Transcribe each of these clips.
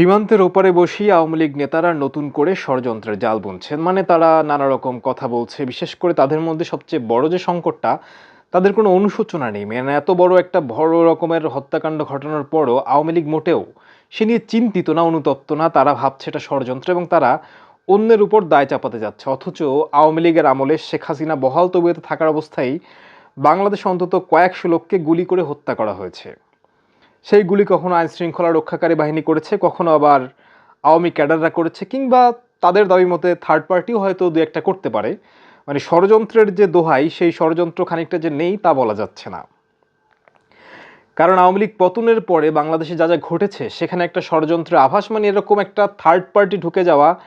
সীমান্তের ওপারে বসেই আওয়ামী লীগ নেতারা নতুন করে ষড়যন্ত্রের জাল বুনছেন। মানে তারা নানা রকম কথা বলছে, বিশেষ করে তাদের মধ্যে সবচেয়ে বড় যে সংকটটা, তাদের কোনো অনুশোচনা নেই। মানে এত বড় একটা বড় রকমের হত্যাকাণ্ড ঘটানোর পরও আওয়ামী লীগ মোটেও সে নিয়ে চিন্তিত না, অনুতপ্ত না, তারা ভাবছে এটা ষড়যন্ত্র এবং তারা অন্যের উপর দায় চাপাতে যাচ্ছে। অথচ আওয়ামী লীগের আমলে শেখ হাসিনা বহাল তবিয়তে থাকার অবস্থায় বাংলাদেশ অন্তত কয়েকশো লোককে গুলি করে হত্যা করা হয়েছে। সেই গুলি কখনো আইন শৃঙ্খলা রক্ষাকারী বাহিনী করেছে, কখনো আবার আওয়ামী ক্যাডাররা করেছে, কিংবা তাদের দাবি মতে থার্ড পার্টিও হয়তো দু একটা করতে পারে। মানে ষড়যন্ত্রের যে দোহাই, সেই ষড়যন্ত্র খানিকটা যে নেই তা বলা যাচ্ছে না। কারণ আওয়ামী লীগ পতনের পরে বাংলাদেশে যা যা ঘটেছে, সেখানে একটা ষড়যন্ত্রের আভাস মানে এরকম একটা থার্ড পার্টি ঢুকে যাওয়া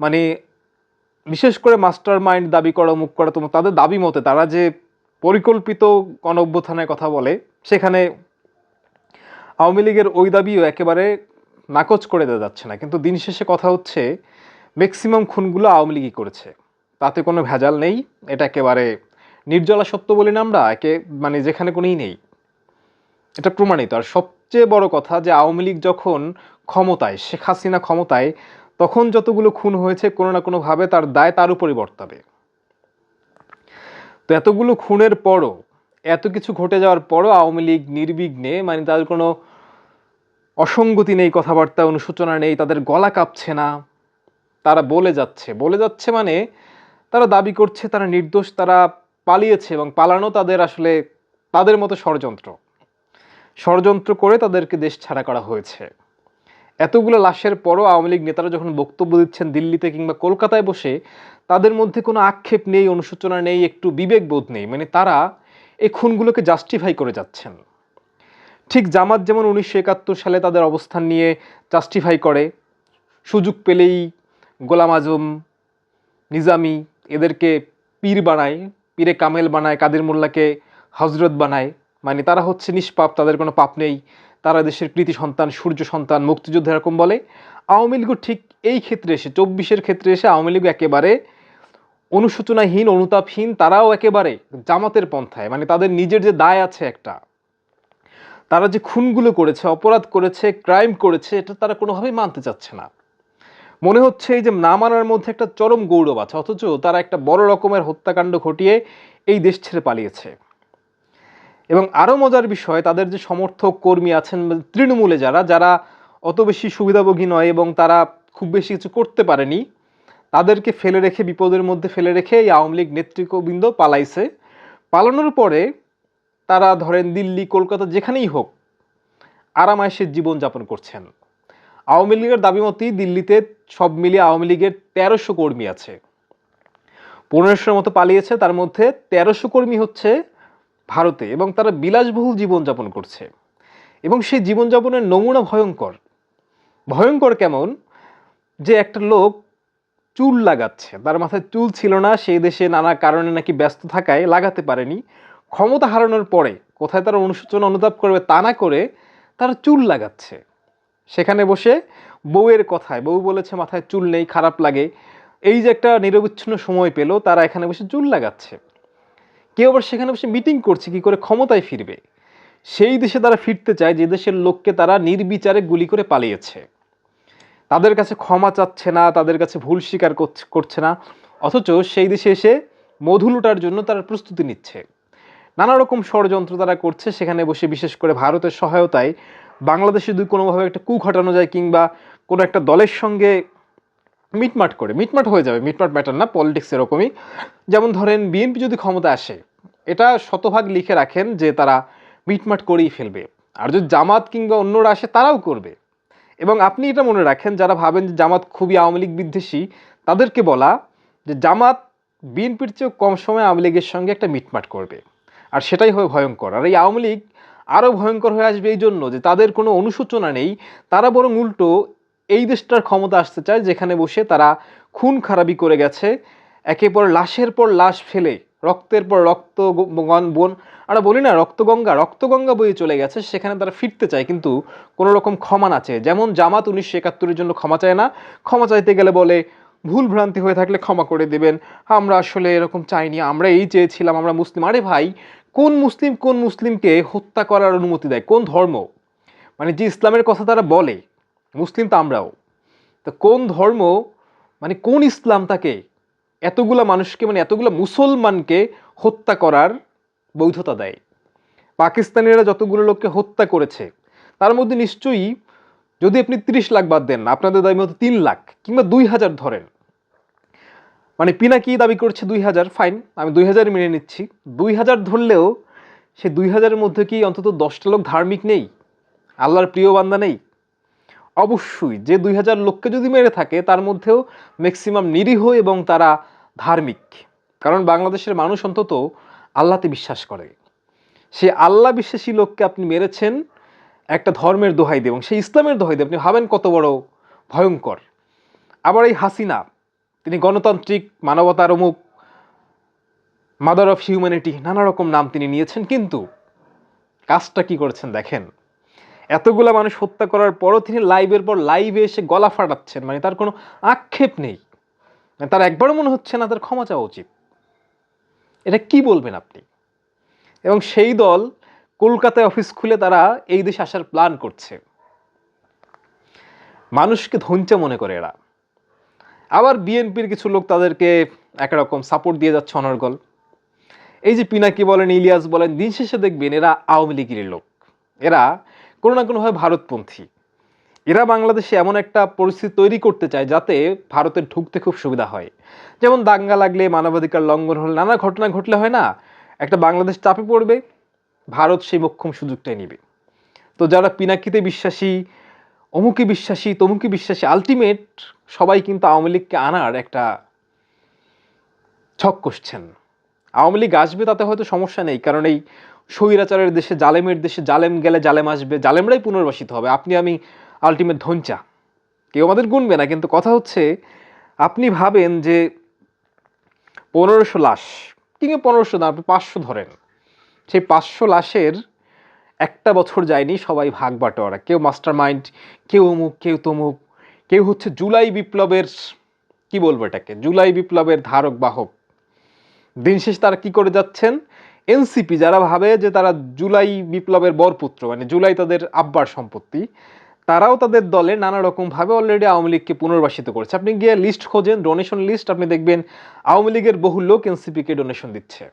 মানে বিশেষ করে মাস্টার মাইন্ড দাবি করা, মুখ করা তোমার তাদের দাবি মতে তারা যে পরিকল্পিত গণ কথা বলে, সেখানে আওয়ামী লীগের ওই দাবিও একেবারে নাকচ করে দেওয়া যাচ্ছে না। কিন্তু দিন শেষে কথা হচ্ছে ম্যাক্সিমাম খুনগুলো আওয়ামী লীগই করেছে। তাতে কোনো ভেজাল নেই, এটা একেবারে নির্জলা সত্য বলি না আমরা, একে মানে যেখানে কোনোই নেই। এটা প্রমাণিত। আর সবচেয়ে বড় কথা যে আওয়ামী লীগ যখন ক্ষমতায়, শেখ হাসিনা ক্ষমতায়, তখন যতগুলো খুন হয়েছে কোনো না কোনোভাবে তার দায় তার উপরই বর্তাবে। তো এতগুলো খুনের পরও, এত কিছু ঘটে যাওয়ার পরও আওয়ামী লীগ নির্বিঘ্নে মানে তাদের কোনো অসঙ্গতি নেই, কথাবার্তা, অনুশোচনা নেই, তাদের গলা কাঁপছে না। তারা বলে যাচ্ছে। বলে যাচ্ছে মানে তারা দাবি করছে, তারা নির্দোষ, তারা পালিয়েছে এবং পালানো তাদের আসলে তাদের মতো ষড়যন্ত্র। ষড়যন্ত্র করে তাদেরকে দেশ ছাড়া করা হয়েছে। এতগুলো লাশের পরও আওয়ামী লীগ নেতারা যখন বক্তব্য দিচ্ছেন দিল্লিতে কিংবা কলকাতায় বসে, তাদের মধ্যে কোনো আক্ষেপ নেই, অনুশোচনা নেই, একটু বিবেকবোধ নেই। মানে তারা এই খুনগুলোকে জাস্টিফাই করে যাচ্ছেন। ঠিক জামাত যেমন উনিশশো একাত্তর সালে তাদের অবস্থান নিয়ে জাস্টিফাই করে, সুযোগ পেলেই গোলাম আজম, নিজামি এদেরকে পীর বানায়, পীরে কামেল বানায়, কাদের মোল্লাকে হজরত বানায়। মানে তারা হচ্ছে নিষ্পাপ, তাদের কোনো পাপ নেই। তারা দেশের কৃতি সন্তান, সূর্য সন্তান, মুক্তিযুদ্ধ এরকম বলে। আওয়ামী লীগও ঠিক এই ক্ষেত্রে এসে, চব্বিশের ক্ষেত্রে এসে আওয়ামী লীগ একেবারে অনুশোচনাহীন, অনুতাপহীন, তারাও একেবারে জামাতের পন্থায়। মানে তাদের নিজের যে দায় আছে একটা। তারা যে খুনগুলো করেছে, অপরাধ করেছে ক্রাইম করেছে, এটা তারা কোনোভাবেই মানতে চাচ্ছে না। মনে হচ্ছে এই যে না মানার মধ্যে একটা চরম গৌরব আছে, অথচ তারা একটা বড় রকমের হত্যাকাণ্ড ঘটিয়ে এই দেশ ছেড়ে পালিয়েছে। এবং আরও মজার বিষয়, তাদের যে সমর্থক কর্মী আছেন তৃণমূলে যারা যারা অত বেশি সুবিধাভোগী নয় এবং তারা খুব বেশি কিছু করতে পারেনি, তাদেরকে ফেলে রেখে, বিপদের মধ্যে ফেলে রেখে এই আওয়ামী লীগ নেতৃত্ববৃন্দ পালাইছে। পালানোর পরে তারা ধরেন দিল্লি, কলকাতা, যেখানেই হোক, আরামায়েশের জীবনযাপন করছেন। আওয়ামী লীগের দাবি মতেই দিল্লিতে সব মিলিয়ে আওয়ামী লীগের তেরোশো কর্মী আছে। পনেরোশোর মতো পালিয়েছে, তার মধ্যে তেরোশো কর্মী হচ্ছে ভারতে এবং তারা বিলাসবহুল জীবনযাপন করছে। এবং সেই জীবনযাপনের নমুনা ভয়ঙ্কর। ভয়ঙ্কর কেমন? যে একটা লোক চুল লাগাচ্ছে। তার মাথায় চুল ছিল না, সেই দেশে নানা কারণে নাকি ব্যস্ত থাকায় লাগাতে পারেনি। ক্ষমতা হারানোর পরে কোথায় তারা অনুশোচনা অনুতাপ করবে তা না করে তারা চুল লাগাচ্ছে। সেখানে বসে বউয়ের কথায়, বউ বলেছে মাথায় চুল নেই, খারাপ লাগে। এই যে একটা নিরবিচ্ছিন্ন সময় পেল, তারা এখানে বসে চুল লাগাচ্ছে। কেউ আবার সেখানে বসে মিটিং করছে, কি করে ক্ষমতায় ফিরবে? সেই দেশে তারা ফিরতে চায়, যে দেশের লোককে তারা নির্বিচারে গুলি করে পালিয়েছে। তাদের কাছে ক্ষমা চাচ্ছে না, তাদের কাছে ভুল স্বীকার করছে- না। অথচ সেই দেশে এসে মধু লুটার জন্য তারা প্রস্তুতি নিচ্ছে। নানা রকম ষড়যন্ত্র তারা করছে, সেখানে বসে বিশেষ করে ভারতের সহায়তায় বাংলাদেশে যদি কোনোভাবে একটা কু ঘটানো যায় কিংবা কোনো একটা দলের সঙ্গে মিটমাট করে, মিটমাট হয়ে যাবে, মিটমাট ম্যাটার না পলিটিক্স এরকমই। যেমন ধরেন বিএনপি যদি ক্ষমতা আসে, এটা শতভাগ লিখে রাখেন যে তারা মিটমাট করেই ফেলবে। আর যদি জামাত কিংবা অন্যরা আসে, তারাও করবে। এবং আপনি এটা মনে রাখেন, যারা ভাবেন যে জামাত খুবই আওয়ামী লীগ বিদ্বেষী, তাদেরকে বলা যে জামাত বিএনপির চেয়েও কম সময় আওয়ামী লীগের সঙ্গে একটা মিটমাট করবে। আর সেটাই হবে ভয়ঙ্কর। আর এই আওয়ামী লীগ আরও ভয়ঙ্কর হয়ে আসবে এই জন্য যে তাদের কোনো অনুশোচনা নেই, তারা বরং উল্টো এই দেশটার ক্ষমতা আসতে চায় যেখানে বসে তারা খুন খারাপি করে গেছে একে পর লাশের পর লাশ ফেলে, রক্তের পর রক্ত বন আমরা বলি না রক্তগঙ্গা রক্তগঙ্গা বয়ে চলে গেছে, সেখানে তারা ফিরতে চায় কিন্তু কোনো রকম ক্ষমা না চেয়ে। যেমন জামাত উনিশশো একাত্তরের জন্য ক্ষমা চায় না, ক্ষমা চাইতে গেলে বলে ভুল ভ্রান্তি হয়ে থাকলে ক্ষমা করে দেবেন, আমরা আসলে এরকম চাইনি, আমরা এই চেয়েছিলাম, আমরা মুসলিম। আরে ভাই কোন মুসলিম কোন মুসলিমকে হত্যা করার অনুমতি দেয়? কোন ধর্ম? মানে যে ইসলামের কথা তারা বলে, মুসলিম তো আমরাও। তো কোন ধর্ম মানে কোন ইসলাম তাকে এতগুলা মানুষকে মানে এতগুলা মুসলমানকে হত্যা করার বৈধতা দেয়? পাকিস্তানিরা যতগুলো লোককে হত্যা করেছে, তার মধ্যে নিশ্চয়ই যদি আপনি তিরিশ লাখ বাদ দেন, আপনাদের দাবি মতো তিন লাখ কিংবা দুই হাজার ধরেন মানে পিনাকি দাবি করছে দুই হাজার? ফাইন আমি দুই হাজার মেনে নিচ্ছি। দুই হাজার ধরলেও সে দুই হাজারের মধ্যে কি অন্তত দশটা লোক ধার্মিক নেই? আল্লাহর প্রিয় বান্দা নেই? অবশ্যই, যে দুই হাজার লোককে যদি মেরে থাকে, তার মধ্যেও ম্যাক্সিমাম নিরীহ এবং তারা ধার্মিক। কারণ বাংলাদেশের মানুষ অন্তত আল্লাহতে বিশ্বাস করে। সে আল্লাহ বিশ্বাসী লোককে আপনি মেরেছেন একটা ধর্মের দোহাই দিয়ে এবং সেই ইসলামের দোহাই দিয়ে আপনি ভাবেন কত বড় ভয়ঙ্কর। আবার এই হাসিনা তিনি গণতান্ত্রিক মানবতার অমুক মাদার অফ হিউম্যানিটি নানা রকম নাম তিনি নিয়েছেন, কিন্তু কাজটা কি করেছেন দেখেন। এতগুলা মানুষ হত্যা করার পরও তিনি লাইভের পর লাইভে এসে গলা ফাটাচ্ছেন মানে তার কোনো আক্ষেপ নেই। মানে তার একবারও মনে হচ্ছে না, তার ক্ষমা চাওয়া উচিত। এটা কি বলবেন আপনি? এবং সেই দল কলকাতায় অফিস খুলে তারা এই দেশে আসার প্ল্যান করছে। মানুষকে ধঞ্চা মনে করে এরা। আবার বিএনপির কিছু লোক তাদেরকে একরকম সাপোর্ট দিয়ে যাচ্ছে অনর্গল। এই যে পিনাকি বলেন, ইলিয়াস বলেন, দিন শেষে দেখবেন এরা আওয়ামী লীগের লোক। এরা কোনো না কোনোভাবে ভারতপন্থী। এরা বাংলাদেশে এমন একটা পরিস্থিতি তৈরি করতে চায় যাতে ভারতের ঢুকতে খুব সুবিধা হয়। যেমন দাঙ্গা লাগলে, মানবাধিকার লঙ্ঘন হলে নানা ঘটনা ঘটলে হয় না? একটা বাংলাদেশ চাপে পড়বে, ভারত সেই মোক্ষম সুযোগটাই নেবে। তো যারা পিনাকিতে বিশ্বাসী অমুকে বিশ্বাসী, তমুকে বিশ্বাসী আলটিমেট সবাই কিন্তু আওয়ামী লীগকে আনার একটা ছক কষছেন। আওয়ামী লীগ আসবে তাতে হয়তো সমস্যা নেই, কারণ এই স্বৈরাচারের দেশে, জালেমের দেশে জালেম গেলে জালেম আসবে, জালেমরাই পুনর্বাসিত হবে। আপনি আমি আলটিমেট ধঞ্চা কেউ আমাদের গুনবে না, কিন্তু কথা হচ্ছে, আপনি ভাবেন যে পনেরোশো লাশ, কিংবা পনেরোশো না, আপনি পাঁচশো ধরেন। সেই পাঁচশো লাশের একটা বছর যায়নি সবাই ভাগ বাটোয়ারা। কেউ মাস্টার মাইন্ড কেউ অমুক, কেউ তমুক, কেউ হচ্ছে জুলাই বিপ্লবের, কি বলব এটাকে? জুলাই বিপ্লবের ধারক বাহক। দিন শেষ তারা কি করে যাচ্ছেন? এনসিপি যারা ভাবে যে তারা জুলাই বিপ্লবের বরপুত্র মানে জুলাই তাদের আব্বার সম্পত্তি, তারাও তাদের দলে নানা রকম ভাবে অলরেডি আওয়ামী লীগকে পুনর্বাসিত করেছে। আপনি গিয়ে লিস্ট খোঁজেন ডোনেশন লিস্ট আপনি দেখবেন আওয়ামী লীগের বহু লোক এনসিপিকে ডোনেশন দিচ্ছে।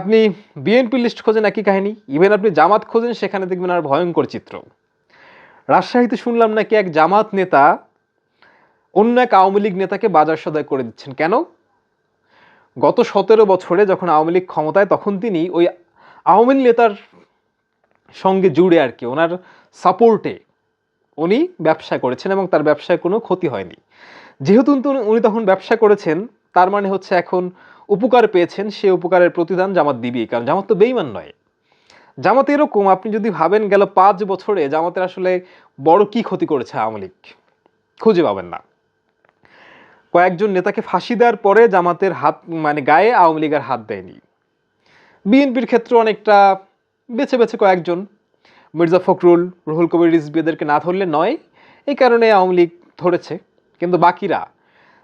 আপনি বিএনপি লিস্ট খোঁজেন একই কাহিনী। ইভেন আপনি জামাত খোঁজেন, সেখানে দেখবেন আর ভয়ঙ্কর চিত্র। রাজশাহীতে শুনলাম নাকি এক জামাত নেতা অন্য এক আওয়ামী লীগ নেতাকে বাজার সদায় করে দিচ্ছেন। কেন? গত সতেরো বছরে যখন আওয়ামী লীগ ক্ষমতায়, তখন তিনি ওই আওয়ামী নেতার সঙ্গে জুড়ে আর কি, ওনার সাপোর্টে উনি ব্যবসা করেছেন এবং তার ব্যবসায় কোনো ক্ষতি হয়নি। যেহেতু উনি তখন ব্যবসা করেছেন, তার মানে হচ্ছে এখন উপকার পেয়েছেন, সে উপকারের প্রতিদান জামাত দিবেই, কারণ জামাত তো বেইমান নয়। জামাত এরকম, আপনি যদি ভাবেন গেল পাঁচ বছরে জামাতের আসলে বড় কি ক্ষতি করেছে আওয়ামী লীগ, খুঁজে পাবেন না। কয়েকজন নেতাকে ফাঁসি দেওয়ার পরে জামাতের হাত মানে গায়ে আওয়ামী লীগের হাত দেয়নি। বিএনপির ক্ষেত্রে অনেকটা বেছে বেছে কয়েকজন। মির্জা ফখরুল, রুহুল কবির রিজভী এদেরকে না ধরলে নয়, এই কারণে আওয়ামী লীগ ধরেছে। কিন্তু বাকিরা,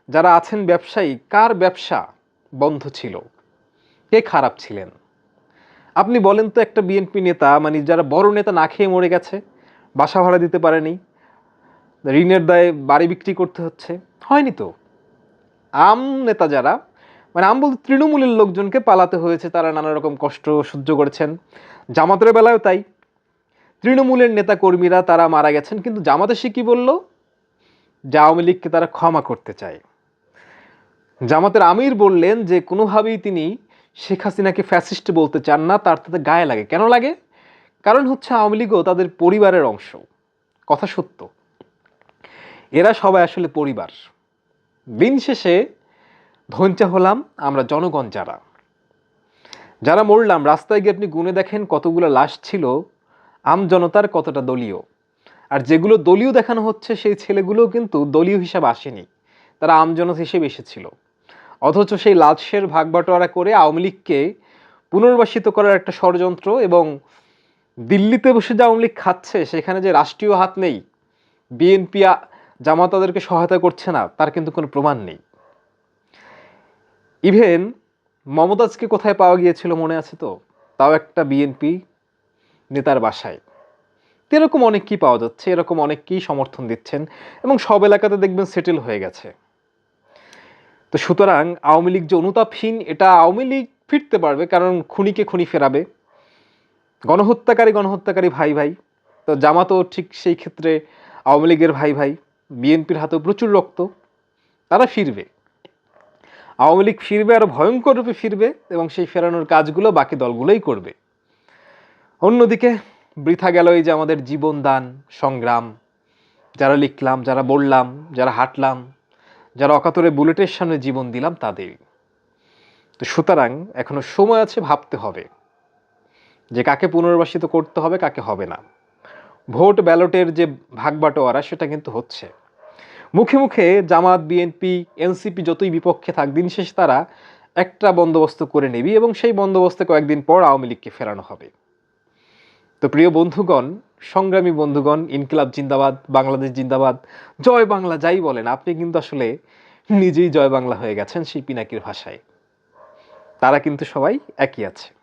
যারা আছেন ব্যবসায়ী, কার ব্যবসা? বন্ধ ছিল। কে খারাপ ছিলেন? আপনি বলেন তো একটা বিএনপি নেতা মানে যারা বড় নেতা না খেয়ে মরে গেছে, বাসা ভাড়া দিতে পারেনি, ঋণের দায়ে বাড়ি বিক্রি করতে হচ্ছে, হয়নি তো? আম নেতা যারা মানে আম বলতে তৃণমূলের লোকজনকে পালাতে হয়েছে, তারা নানা রকম কষ্ট সহ্য করেছেন। জামাতের বেলায়ও তাই। তৃণমূলের নেতা কর্মীরা তারা মারা গেছেন, কিন্তু জামাতে সে কি বলল? যে আওয়ামী লীগকে তারা ক্ষমা করতে চায়। জামাতের আমির বললেন যে কোনোভাবেই তিনি শেখ হাসিনাকে ফ্যাসিস্ট বলতে চান না, তার তাদের গায়ে লাগে। কেন লাগে? কারণ হচ্ছে আওয়ামী লীগও তাদের পরিবারের অংশ। কথা সত্য। এরা সবাই আসলে পরিবার। দিন শেষে ধঞ্চা হলাম আমরা জনগণ যারা। যারা মরলাম, রাস্তায় গিয়ে আপনি গুনে দেখেন কতগুলো লাশ ছিল, আম জনতার কতটা দলীয়। আর যেগুলো দলীয় দেখানো হচ্ছে, সেই ছেলেগুলোও কিন্তু দলীয় হিসাবে আসেনি। তারা আমজনতা হিসেবে এসেছিল। অথচ সেই লাশের ভাগ বাটোয়ারা করে আওয়ামী লীগকে পুনর্বাসিত করার একটা ষড়যন্ত্র এবং দিল্লিতে বসে যে আওয়ামী লীগ খাচ্ছে, সেখানে যে রাষ্ট্রীয় হাত নেই, বিএনপি জামাত তাদেরকে সহায়তা করছে না, তার কিন্তু কোনো প্রমাণ নেই। ইভেন মমতাজকে কোথায় পাওয়া গিয়েছিল মনে আছে তো? তাও একটা বিএনপি নেতার বাসায়। এরকম অনেককেই পাওয়া যাচ্ছে, এরকম অনেককেই সমর্থন দিচ্ছেন এবং সব এলাকাতে দেখবেন সেটেল হয়ে গেছে। তো সুতরাং আওয়ামী লীগ যে অনুতাপহীন, এটা আওয়ামী লীগ ফিরতে পারবে, কারণ খুনিকে খুনি ফেরাবে। গণহত্যাকারী গণহত্যাকারী ভাই ভাই। তো জামাতও ঠিক সেই ক্ষেত্রে আওয়ামী লীগের ভাই ভাই। বিএনপির হাতেও প্রচুর রক্ত। তারা ফিরবে। আওয়ামী লীগ ফিরবে আরও ভয়ঙ্কর রূপে ফিরবে এবং সেই ফেরানোর কাজগুলো বাকি দলগুলোই করবে। অন্যদিকে বৃথা গেল এই যে আমাদের জীবনদান সংগ্রাম। যারা লিখলাম, যারা বললাম, যারা হাঁটলাম যারা অকাতরে বুলেটের সামনে জীবন দিলাম তাদের। তো সুতরাং এখনও সময় আছে ভাবতে হবে যে কাকে পুনর্বাসিত করতে হবে, কাকে হবে না। ভোট ব্যালটের যে ভাগ বাটোয়ারা সেটা কিন্তু হচ্ছে। মুখে মুখে জামাত, বিএনপি, এনসিপি যতই বিপক্ষে থাক, দিন শেষে তারা একটা বন্দোবস্ত করে নেবি এবং সেই বন্দোবস্তে কয়েকদিন পর আওয়ামী লীগকে ফেরানো হবে। তো প্রিয় বন্ধুগণ সংগ্রামী বন্ধুগণ, ইনকিলাব জিন্দাবাদ, বাংলাদেশ জিন্দাবাদ, জয় বাংলা যাই বলেন, আপনি কিন্তু আসলে নিজেই জয় বাংলা হয়ে গেছেন সেই পিনাকির ভাষায়। তারা কিন্তু সবাই একই আছে।